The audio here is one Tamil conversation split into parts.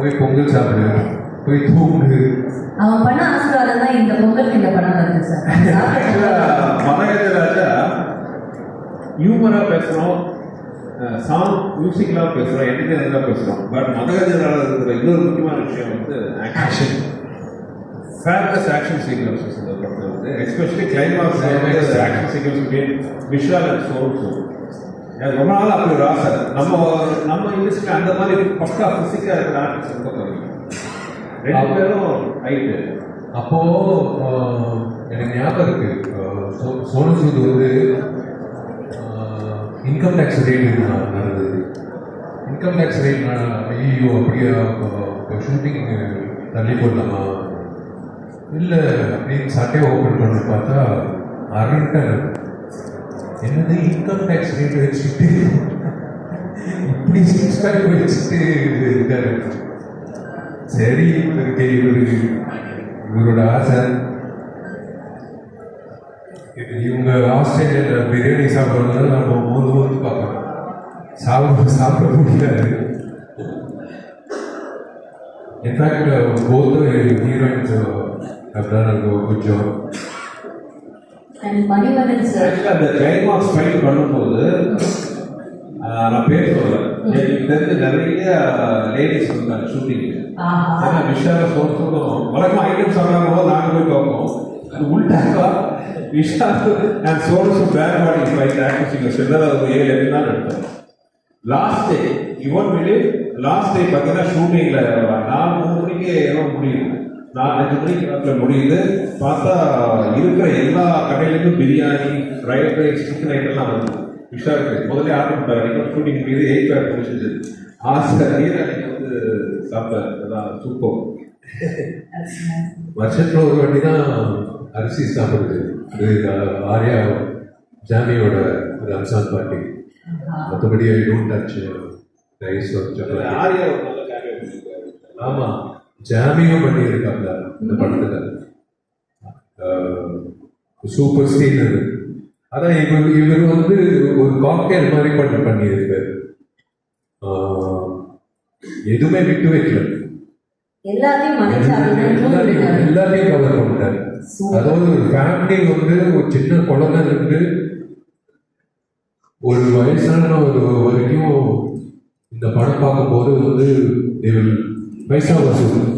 போய் பொங்கல் சாப்பிடு போய் தூங்கு. அவன் பண்ண ஆசீர்வாதம் தான் இந்த பொங்கலுக்கு இந்த படம் வருது சார். மதகஜராஜா ஹியூமரா பேசுறோம் சாங் மியூசிக்லாம் பேசுறோம் என்டர்டைனராக பேசுறோம். பட் மதகஜராஜா இருக்கிற இன்னொரு முக்கியமான விஷயம் வந்து ஆக்ஷன் ஃபேப்லஸ் ஆக்ஷன் சீக்வன்சஸ் இந்த படத்தில் வந்து especially climax action sequence Vishal and சோல்ஸும் எனக்கு ரொம்ப நாள் அப்படி ஒரு ஆசை. நம்ம நம்ம இண்டஸ்ட்ரி அந்த மாதிரி பக்கா ஃபிசிக்காக இருக்கிற ஆர்டிஸ்ட் ரொம்ப கம்மி ரெண்டு பேரும் ஹைட்டு அப்போ ஆஹ், எனக்கு ஞாபகம் இருக்கு. சோனு சூத் வந்து இன்கம் டேக்ஸ் ரேட் நடந்தது. இன்கம் டேக்ஸ் ரேட் ஐயோ அப்படியே? ஷூட்டிங் தள்ளி போடலாமா? இல்லை அப்படின்னு சட்டையை ஓப்பன் பண்ணி பார்த்தா அரண்டன் என்னது இன்கம் டேக்ஸ் ரேட் வச்சுட்டு இப்படி சிக்ஸ் பேக் வச்சுட்டு இருக்காரு? சரி இவருக்கு இவரு. இவரோட ஆசை. இவங்க ஆஸ்திரேலியாவில் பிரியாணி சாப்பிட்றதுனால நம்ம மூணு மூணு பார்க்கணும் சாப்பிட சாப்பிட முடியாது. இன்ஃபேக்ட் போத் ஹீரோயின்ஸ் அப்படின்னா கொஞ்சம். அந்த கிளைமாக்ஸ் ஃபைட் பண்ணும்போது நான் பேர் சொல்றேன். எனக்கு தெரிஞ்ச நிறைய லேடிஸ் இருந்தாங்க ஷூட்டிங்கு ஆஹா. ஏன்னா விஷால சோர்ஸும் வழக்கமாக ஐட்டம் சொல்கிறாங்க போது நாங்கள் போய் பார்ப்போம். அது உள்டாக்கா விஷால் அண்ட் சோர்ஸும் பேக் பாடி ஃபைட் ஆக்டிங் சென்றால் அது ஏழு எட்டு நாள் last day you won't believe last day பார்த்தீங்கன்னா ஷூட்டிங்கில் நாலு மூணு மணிக்கு ஏதோ முடியுது நான் அஞ்சு மணிக்கு ராத்திரி முடியுது. பார்த்தா இருக்கிற எல்லா கடையிலுமே பிரியாணி ஃப்ரைட் ரைஸ் சிக்கன் ஐட்டம்லாம் வந்து விஷாலுக்கு முதல்ல ஆர்டர் பண்ணாரு அன்றைக்கி ஷூட்டிங் முடியுது. எயிட் பேக் முடிச்சது ஆசை நீர் அன்னைக்கு வந்து சாப்பிட்டாரு அதான் சூப்பர் வருஷத்துல ஒரு வாட்டி தான் அரிசி சாப்பிடுது. ஆஹ், ஆர்யா ஜாமியோட ரம்சான் பார்ட்டி மற்றபடி I don't touch rice Arya ஒரு ஜாமியும் பண்ணியிருக்காப்ல இந்த படத்துல. சூப்பர் ஸ்டீனர் அதான் இவர் இவர் வந்து ஒரு காக்டெயில் மாதிரி பண்ண பண்ணியிருக்காரு. எதுவுமே விட்டு வைக்கல. எல்லாத்தையும் கவர் பண்ணிட்டாரு. அதாவது ஒரு ஃபேமிலி வந்து ஒரு சின்ன குழந்தை இருந்து ஒரு வயசான ஒரு வரைக்கும் இந்த படம் பார்க்கும்போது வந்து பைசா வசூல்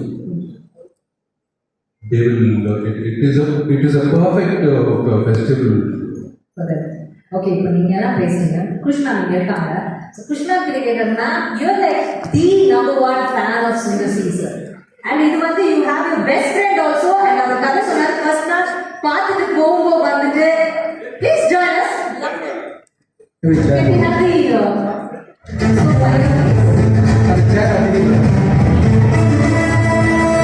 they will it, it is a it is a perfect uh, festival. Okay இப்போ நீங்க எல்லாம் பேசுறீங்க. கிருஷ்ணா இங்க இருக்காங்க. கிருஷ்ணா கிட்ட கேட்கறதுனா your like the number one fan of singer Caesar and இது வந்து you have your best friend also and அவர் கதை சொன்னார் ஃபர்ஸ்ட் நாள் பார்த்துட்டு போகும்போது வந்துட்டு ப்ளீஸ் ஜாயின் அஸ் Can